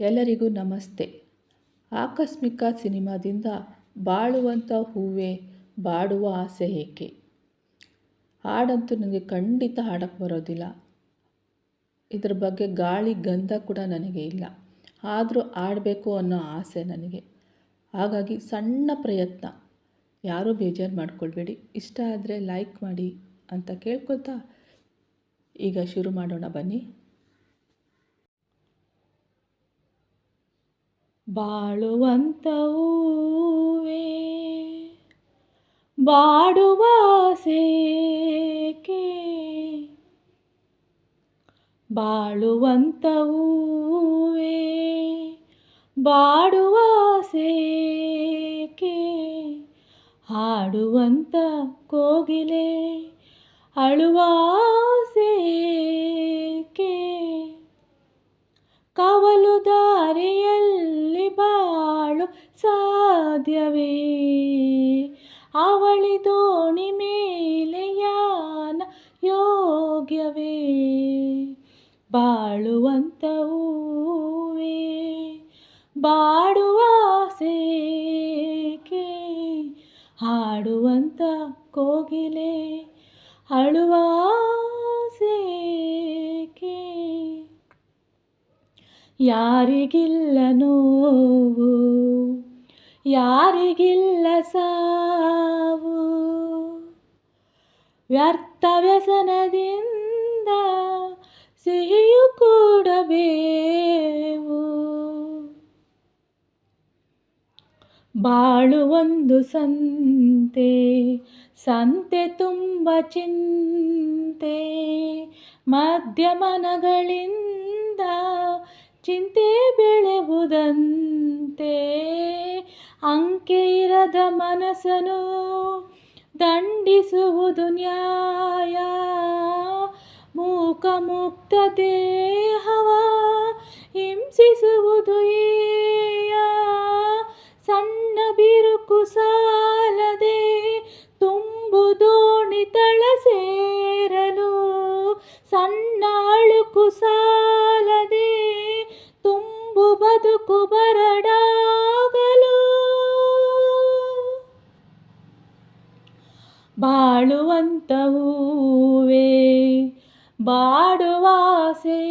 ಎಲ್ಲರಿಗೂ ನಮಸ್ತೆ. ಆಕಸ್ಮಿಕ ಸಿನಿಮಾದಿಂದ ಬಾಳುವಂಥ ಹೂವೇ, ಬಾಡುವ ಆಸೆ ಏಕೆ? ಹಾಡಂತೂ ನನಗೆ ಖಂಡಿತ ಹಾಡಕ್ಕೆ ಬರೋದಿಲ್ಲ. ಇದ್ರ ಬಗ್ಗೆ ಗಾಳಿ ಗಂಧ ಕೂಡ ನನಗೆ ಇಲ್ಲ. ಆದರೂ ಆಡಬೇಕು ಅನ್ನೋ ಆಸೆ ನನಗೆ. ಹಾಗಾಗಿ ಸಣ್ಣ ಪ್ರಯತ್ನ. ಯಾರೂ ಬೇಜಾರು ಮಾಡ್ಕೊಳ್ಬೇಡಿ. ಇಷ್ಟ ಆದರೆ ಲೈಕ್ ಮಾಡಿ ಅಂತ ಕೇಳ್ಕೊಳ್ತಾ ಈಗ ಶುರು ಮಾಡೋಣ ಬನ್ನಿ. ಬಾಳುವಂಥ ಹೂವೇ ಬಾಡುವ ಸೇಕೆ ಬಾಳುವಂಥ ಹೂವೇ ಬಾಡುವ ಸೇಕೆ ಹಾಡುವಂತ ಕೋಗಿಲೆ ಅಳುವ ಸಾಧ್ಯವೇ? ಅವಳಿ ದೋಣಿ ಮೇಲೆ ಯಾನ ಯೋಗ್ಯವೇ? ಬಾಳುವಂಥ ಹೂವೇ, ಬಾಡುವ ಸೇಕೆ ಹಾಡುವಂತ ಕೋಗಿಲೆ, ಅಳುವ ಸೇಕೆ ಯಾರಿಗಿಲ್ಲ ನೋವು ಯಾರಿಗಿಲ್ಲ ಸಾವು. ವ್ಯರ್ಥ ವ್ಯಸನದಿಂದ ಸಿಹಿಯು ಕೂಡಬೇವು. ಬಾಳು ಒಂದು ಸಂತೆ ಸಂತೆ ತುಂಬ ಚಿಂತೆ. ಮಧ್ಯಮನಗಳಿಂದ ಚಿಂತೆ ಬೆಳೆವುದಂತೆ. ಅಂಕೆ ಇರದ ಮನಸ್ಸನು ದಂಡಿಸುವುದು ನ್ಯಾಯ. ಮೂಕ ಮುಕ್ತ ದೇಹವ ಹಿಂಸಿಸುವುದು ಏಯ. ಸಣ್ಣ ಬಿರುಕು ಸಾಲದೆ ತುಂಬು ದೋಣಿ ತಳ ಸೇರಲು ಸಣ್ಣ ಅಳುಕು ಸಾಲದೆ ತುಂಬು ಬದುಕು ಬರಡಾಗಲು ಬಾಳುವಂಥ ಬಾಡುವಾಸೆ ಹಾಡುವಂತ ಆಸೇಕೆ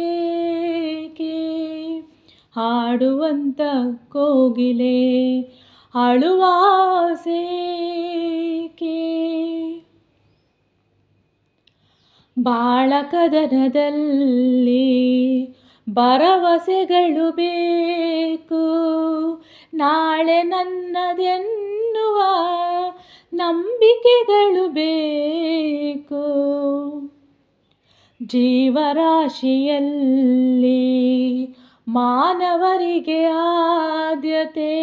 ಹಾಡುವಂಥ ಕೋಗಿಲೆ ಅಳುವಾಸೇಕೆ. ಬಾಳ ಬಾಳಕದನದಲ್ಲಿ ಭರವಸೆಗಳು ಬೇಕು ನಾಳೆ ನನ್ನದೆನ್ನುವ ನಂಬಿಕೆಗಳು ಬೇಕು. ಜೀವರಾಶಿಯಲ್ಲಿ ಮಾನವರಿಗೆ ಆದ್ಯತೆ,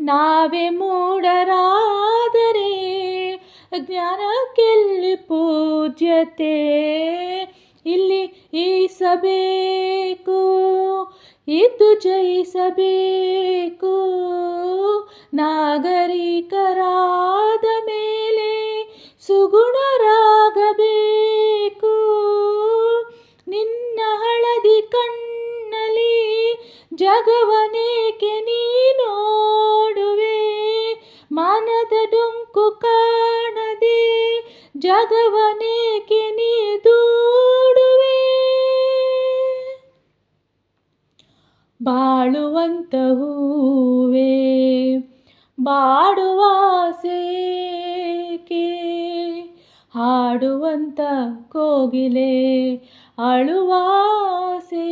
ನಾವೇ ಮೂಡರಾದರೆ ಜ್ಞಾನಕ್ಕೆಲ್ಲಿ ಪೂಜ್ಯತೆ. ಇಲ್ಲಿ ಈಸಬೇಕು, ಇದ್ದು ಜಯಿಸಬೇಕು ನಾಗರಿಕರಾದ ಮೇಲೆ ಸುಗುಣರಾಗಬೇಕು. ನಿನ್ನ ಹಳದಿ ಕಣ್ಣಲ್ಲಿ ಜಗವನೇಕೆ ನೀ ನೋಡುವೆ. ಮನದ ಡೊಂಕು ಕಾಣದೆ ಜಗವನೇಕೆ ನೀ ದೂಡುವೆ. ಬಾಳುವಂತ ಹೂವೇ, ಬಾಡುವ ಹಾಡುವಂತ ಕೋಗಿಲೆ ಅಳುವಾಸೆ.